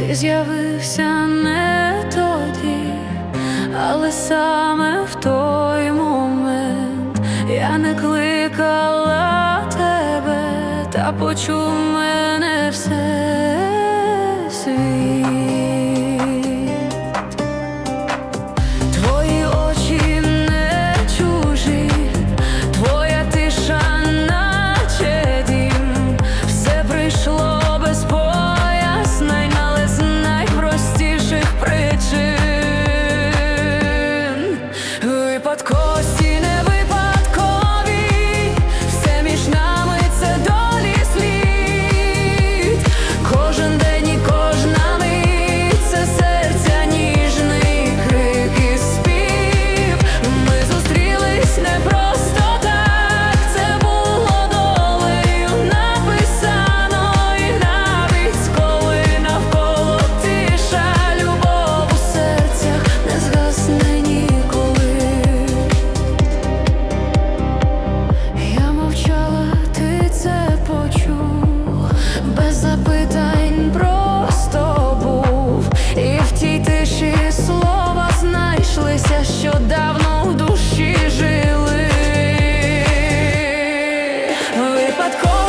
Ти з'явився не тоді, але саме в той момент я не кликала тебе, та почув мене все. що давно в душі жили. Випадково